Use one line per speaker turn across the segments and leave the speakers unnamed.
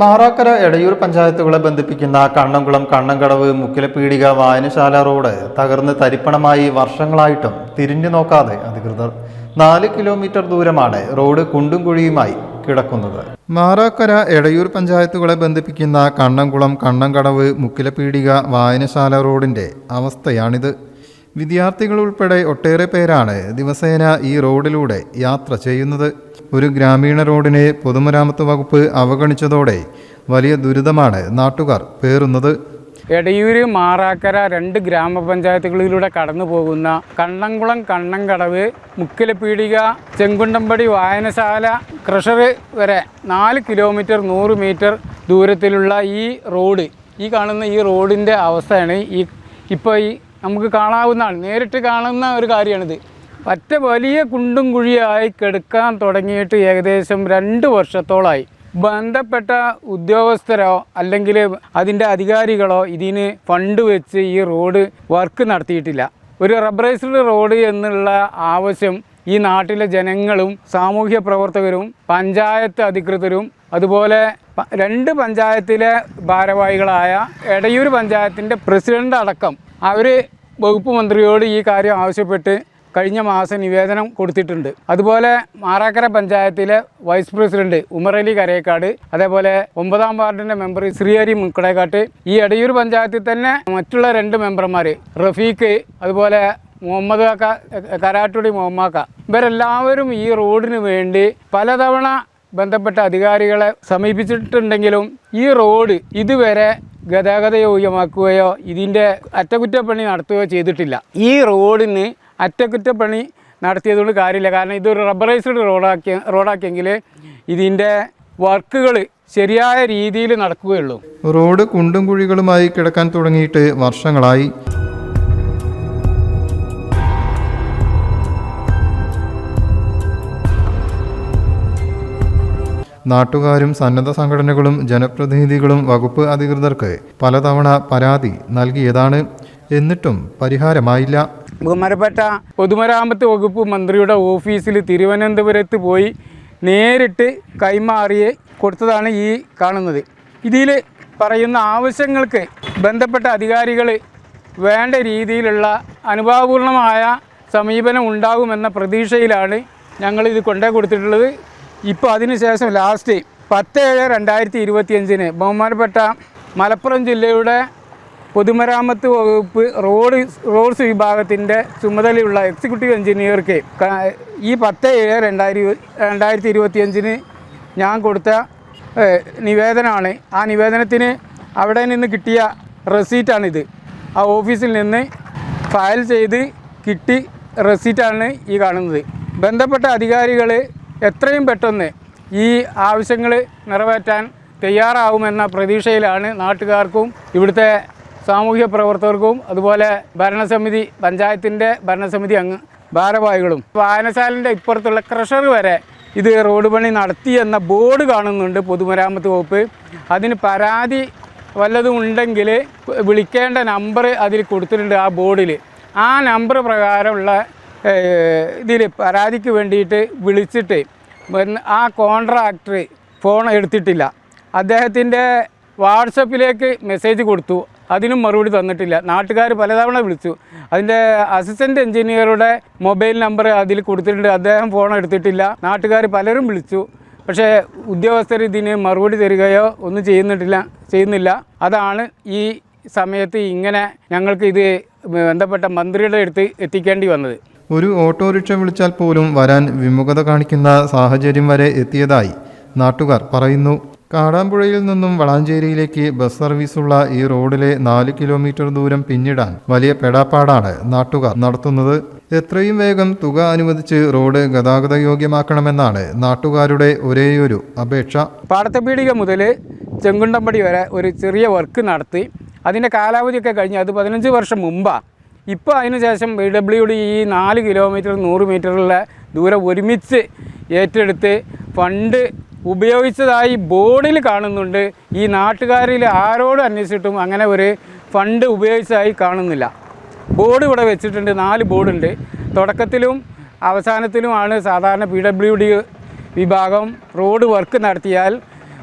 മാറാക്കര എടയൂർ പഞ്ചായത്തുകളെ ബന്ധിപ്പിക്കുന്ന കണ്ണംകുളം കണ്ണങ്കടവ് മുക്കിലപ്പീടിക വായനശാല റോഡ് തകർന്ന് തരിപ്പണമായി വർഷങ്ങളായിട്ടും തിരിഞ്ഞു നോക്കാതെ അധികൃതർ. നാല് കിലോമീറ്റർ ദൂരമാണ് റോഡ് കുണ്ടും കുഴിയുമായി കിടക്കുന്നത്. മാറാക്കര എടയൂർ പഞ്ചായത്തുകളെ ബന്ധിപ്പിക്കുന്ന കണ്ണംകുളം കണ്ണങ്കടവ് മുക്കിലപ്പീടിക വായനശാല റോഡിന്റെ അവസ്ഥയാണിത്. വിദ്യാർത്ഥികൾ ഉൾപ്പെടെ ഒട്ടേറെ പേരാണ് ദിവസേന ഈ റോഡിലൂടെ യാത്ര ചെയ്യുന്നത്. ഒരു ഗ്രാമീണ റോഡിനെ പൊതുമരാമത്ത് വകുപ്പ് അവഗണിച്ചതോടെ വലിയ ദുരിതമാണ് നാട്ടുകാർ പേറുന്നത്.
എടയൂര് മാറാക്കര രണ്ട് ഗ്രാമപഞ്ചായത്തുകളിലൂടെ കടന്നു പോകുന്ന കണ്ണംകുളം കണ്ണങ്കടവ് മുക്കിലപ്പീടിക ചെങ്കുണ്ടമ്പടി വായനശാല ക്രഷർ വരെ നാല് കിലോമീറ്റർ നൂറ് മീറ്റർ ദൂരത്തിലുള്ള ഈ റോഡ് ഈ കാണുന്ന ഈ റോഡിന്റെ അവസ്ഥയാണ് ഈ ഇപ്പോൾ ഈ നമുക്ക് കാണാവുന്നതാണ്. നേരിട്ട് കാണുന്ന ഒരു കാര്യമാണിത്. പറ്റ വലിയ കുണ്ടും കുഴിയായി കെടുക്കാൻ തുടങ്ങിയിട്ട് ഏകദേശം രണ്ട് വർഷത്തോളമായി ബന്ധപ്പെട്ട ഉദ്യോഗസ്ഥരോ അല്ലെങ്കിൽ അതിന്റെ അധികാരികളോ ഇതിന് ഫണ്ട് വെച്ച് ഈ റോഡ് വർക്ക് നടത്തിയിട്ടില്ല. ഒരു റബ്ബറൈസ്ഡ് റോഡ് എന്നുള്ള ആവശ്യം ഈ നാട്ടിലെ ജനങ്ങളും സാമൂഹ്യ പ്രവർത്തകരും പഞ്ചായത്ത് അധികൃതരും അതുപോലെ രണ്ട് പഞ്ചായത്തിലെ ഭാരവാഹികളായ എടയൂർ പഞ്ചായത്തിന്റെ പ്രസിഡന്റ് അടക്കം അവർ വകുപ്പ് മന്ത്രിയോട് ഈ കാര്യം ആവശ്യപ്പെട്ട് കഴിഞ്ഞ മാസം നിവേദനം കൊടുത്തിട്ടുണ്ട്. അതുപോലെ മാറാക്കര പഞ്ചായത്തിലെ വൈസ് പ്രസിഡന്റ് ഉമറലി കരേക്കാട് അതേപോലെ ഒമ്പതാം വാർഡിന്റെ മെമ്പർ ശ്രീഹരി മുക്കടേക്കാട്ട് ഈ എടയൂർ പഞ്ചായത്തിൽ തന്നെ മറ്റുള്ള രണ്ട് മെമ്പർമാർ റഫീഖ് അതുപോലെ മുഹമ്മദ് കാക്ക കരാട്ടുടി മുഹമ്മാക്ക ഇവരെല്ലാവരും ഈ റോഡിന് വേണ്ടി പലതവണ ബന്ധപ്പെട്ട അധികാരികളെ സമീപിച്ചിട്ടുണ്ടെങ്കിലും ഈ റോഡ് ഇതുവരെ ഗതാഗത യോഗ്യമാക്കുകയോ ഇതിന്റെ അറ്റകുറ്റപ്പണി നടത്തുകയോ ചെയ്തിട്ടില്ല. ഈ റോഡിന് അറ്റകുറ്റപ്പണി നടത്തിയത് കൊണ്ട് കാര്യമില്ല. കാരണം ഇതൊരു റബ്ബറൈസ്ഡ് റോഡാക്കി റോഡാക്കിയെങ്കിൽ ഇതിന്റെ വർക്കുകൾ ശരിയായ രീതിയിൽ നടക്കുകയുള്ളൂ.
റോഡ് കുണ്ടും കുഴികളുമായി കിടക്കാൻ തുടങ്ങിയിട്ട് വർഷങ്ങളായി. നാട്ടുകാരും സന്നദ്ധ സംഘടനകളും ജനപ്രതിനിധികളും വകുപ്പ് അധികൃതർക്ക് പലതവണ പരാതി നൽകിയതാണ്. എന്നിട്ടും പരിഹാരമായില്ല.
ബഹുമാനപ്പെട്ട പൊതുമരാമത്ത് വകുപ്പ് മന്ത്രിയുടെ ഓഫീസിൽ തിരുവനന്തപുരത്ത് പോയി നേരിട്ട് കൈമാറി കൊടുത്തതാണ് ഈ കാണുന്നത്. ഇതിൽ പറയുന്ന ആവശ്യങ്ങൾക്ക് ബന്ധപ്പെട്ട അധികാരികൾ വേണ്ട രീതിയിലുള്ള അനുഭാവപൂർണമായ സമീപനം ഉണ്ടാകുമെന്ന പ്രതീക്ഷയിലാണ് ഞങ്ങൾ ഇത് കൊണ്ടേ കൊടുത്തിട്ടുള്ളത്. ഇപ്പോൾ അതിനുശേഷം ലാസ്റ്റ് പത്ത് ഏഴ് രണ്ടായിരത്തി ഇരുപത്തിയഞ്ചിന് ബഹുമാനപ്പെട്ട മലപ്പുറം ജില്ലയുടെ പൊതുമരാമത്ത് വകുപ്പ് റോഡ് റോഡ്സ് വിഭാഗത്തിന്റെ ചുമതലയുള്ള എക്സിക്യൂട്ടീവ് എഞ്ചിനീയർക്ക് ഈ പത്ത് ഏഴ് രണ്ടായിരം രണ്ടായിരത്തി ഇരുപത്തിയഞ്ചിന് ഞാൻ കൊടുത്ത നിവേദനമാണ് ആ നിവേദനത്തിന് അവിടെ നിന്ന് കിട്ടിയ റെസീറ്റാണിത്. ആ ഓഫീസിൽ നിന്ന് ഫയൽ ചെയ്ത് കിട്ടി റെസീറ്റാണ് ഈ കാണുന്നത്. ബന്ധപ്പെട്ട അധികാരികൾ എത്രയും പെട്ടെന്ന് ഈ ആവശ്യങ്ങൾ നിറവേറ്റാൻ തയ്യാറാവുമെന്ന പ്രതീക്ഷയിലാണ് നാട്ടുകാർക്കും ഇവിടുത്തെ സാമൂഹ്യ പ്രവർത്തകർക്കും അതുപോലെ ഭരണസമിതി പഞ്ചായത്തിന്റെ ഭരണസമിതി അംഗ ഭാരവാഹികളും വായനശാലിന്റെ ഇപ്പുറത്തുള്ള ക്രഷർ വരെ ഇത് റോഡ് പണി നടത്തി എന്ന ബോർഡ് കാണുന്നുണ്ട് പൊതുമരാമത്ത് വകുപ്പ്. അതിന് പരാതി വല്ലതും ഉണ്ടെങ്കിൽ വിളിക്കേണ്ട നമ്പർ അതിൽ കൊടുത്തിട്ടുണ്ട് ആ ബോർഡിൽ. ആ നമ്പർ പ്രകാരമുള്ള ഇതിൽ പരാതിക്ക് വേണ്ടിയിട്ട് വിളിച്ചിട്ട് ആ കോൺട്രാക്ടർ ഫോൺ എടുത്തിട്ടില്ല. അദ്ദേഹത്തിന്റെ വാട്സപ്പിലേക്ക് മെസ്സേജ് കൊടുത്തു. അതിനും മറുപടി തന്നിട്ടില്ല. നാട്ടുകാർ പലതവണ വിളിച്ചു. അതിന്റെ അസിസ്റ്റന്റ് എഞ്ചിനീയറുടെ മൊബൈൽ നമ്പർ അതിൽ കൊടുത്തിട്ടുണ്ട്. അദ്ദേഹം ഫോൺ എടുത്തിട്ടില്ല. നാട്ടുകാർ പലരും വിളിച്ചു. പക്ഷേ ഉദ്യോഗസ്ഥർ ഇതിന് മറുപടി തരികയോ ഒന്നും ചെയ്യുന്നിട്ടില്ല ചെയ്യുന്നില്ല. അതാണ് ഈ സമയത്ത് ഇങ്ങനെ ഞങ്ങൾക്ക് ഇത് ബന്ധപ്പെട്ട മന്ത്രിയുടെ അടുത്ത് എത്തിക്കേണ്ടി വന്നത്.
ഒരു ഓട്ടോറിക്ഷ വിളിച്ചാൽ പോലും വരാൻ വിമുഖത കാണിക്കുന്ന സാഹചര്യം വരെ എത്തിയതായി നാട്ടുകാർ പറയുന്നു. കാടാമ്പുഴയിൽ നിന്നും വളാഞ്ചേരിയിലേക്ക് ബസ് സർവീസുള്ള ഈ റോഡിലെ നാല് കിലോമീറ്റർ ദൂരം പിന്നിടാൻ വലിയ പെടാപ്പാടാണ് നാട്ടുകാർ നടത്തുന്നത്. എത്രയും വേഗം തുക അനുവദിച്ച് റോഡ് ഗതാഗത യോഗ്യമാക്കണമെന്നാണ് നാട്ടുകാരുടെ ഒരേയൊരു അപേക്ഷ.
പാടത്തപീടിക മുതൽ ചെങ്കുണ്ടമ്പടി വരെ ഒരു ചെറിയ വർക്ക് നടത്തി. അതിന്റെ കാലാവധിയൊക്കെ കഴിഞ്ഞ് അത് പതിനഞ്ച് വർഷം മുമ്പാണ് ഇപ്പോൾ അതിന് ശേഷം ബി ഡബ്ല്യു ഡി ഈ നാല് കിലോമീറ്റർ നൂറ് മീറ്ററുള്ള ദൂരം ഒരുമിച്ച് ഏറ്റെടുത്ത് ഫണ്ട് ഉപയോഗിച്ചതായി ബോർഡിൽ കാണുന്നുണ്ട്. ഈ നാട്ടുകാരിൽ ആരോട് അന്വേഷിച്ചിട്ടും അങ്ങനെ ഒരു ഫണ്ട് ഉപയോഗിച്ചതായി കാണുന്നില്ല. ബോർഡ് ഇവിടെ വെച്ചിട്ടുണ്ട്. നാല് ബോർഡുണ്ട്. തുടക്കത്തിലും അവസാനത്തിലുമാണ് സാധാരണ പി ഡബ്ല്യു ഡി വിഭാഗം റോഡ് വർക്ക് നടത്തിയാൽ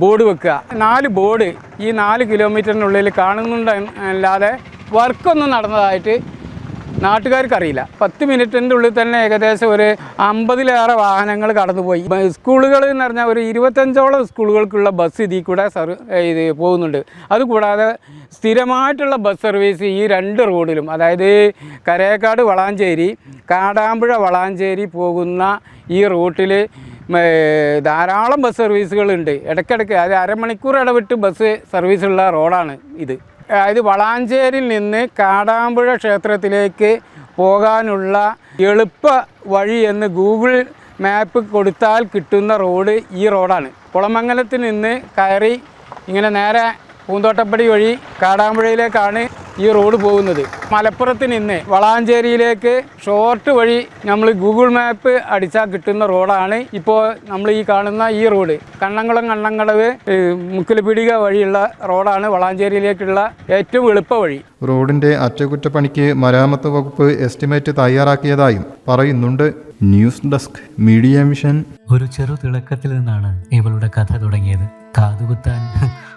ബോർഡ് വെക്കുക. നാല് ബോർഡ് ഈ നാല് കിലോമീറ്ററിനുള്ളിൽ കാണുന്നുണ്ട് അല്ലാതെ വർക്കൊന്നും നടന്നതായിട്ട് നാട്ടുകാർക്കറിയില്ല. പത്ത് മിനിറ്റിന്റെ ഉള്ളിൽ തന്നെ ഏകദേശം ഒരു അമ്പതിലേറെ വാഹനങ്ങൾ കടന്നുപോയി. സ്കൂളുകൾ എന്ന് പറഞ്ഞാൽ ഒരു ഇരുപത്തഞ്ചോളം സ്കൂളുകൾക്കുള്ള ബസ് ഇതിൽ കൂടെ ഇത് പോകുന്നുണ്ട്. അതുകൂടാതെ സ്ഥിരമായിട്ടുള്ള ബസ് സർവീസ് ഈ രണ്ട് റോഡിലും അതായത് കരേക്കാട് വളാഞ്ചേരി കാടാമ്പുഴ വളാഞ്ചേരി പോകുന്ന ഈ റൂട്ടിൽ ധാരാളം ബസ് സർവീസുകളുണ്ട്. ഇടയ്ക്കിടയ്ക്ക് അത് അരമണിക്കൂർ ഇടവിട്ട് ബസ് സർവീസുള്ള റോഡാണ് ഇത്. അതായത് വളാഞ്ചേരിൽ നിന്ന് കാടാമ്പുഴ ക്ഷേത്രത്തിലേക്ക് പോകാനുള്ള എളുപ്പ വഴി എന്ന് ഗൂഗിൾ മാപ്പ് കൊടുത്താൽ കിട്ടുന്ന റോഡ് ഈ റോഡാണ്. കുളമംഗലത്തിൽ നിന്ന് കയറി ഇങ്ങനെ നേരെ പൂന്തോട്ടപ്പടി വഴി കാടാമ്പുഴയിലേക്കാണ് ഈ റോഡ് പോകുന്നത്. മലപ്പുറത്ത് നിന്ന് വളാഞ്ചേരിയിലേക്ക് ഷോർട്ട് വഴി നമ്മൾ ഗൂഗിൾ മാപ്പ് അടിച്ചാൽ കിട്ടുന്ന റോഡാണ് ഇപ്പോൾ നമ്മൾ ഈ കാണുന്ന ഈ റോഡ്. കണ്ണംകുളം കണ്ണങ്കടവ് മുക്കിലപിടിക വഴിയുള്ള റോഡാണ് വളാഞ്ചേരിയിലേക്കുള്ള ഏറ്റവും എളുപ്പ വഴി.
റോഡിന്റെ അറ്റകുറ്റപ്പണിക്ക് മരാമത്ത് വകുപ്പ് എസ്റ്റിമേറ്റ് തയ്യാറാക്കിയതായും പറയുന്നുണ്ട്. News desk media mission.
ഒരു ചെറു തിളക്കത്തിൽ നിന്നാണ് ഇവളുടെ കഥ തുടങ്ങിയത്. കാതുകുത്താൻ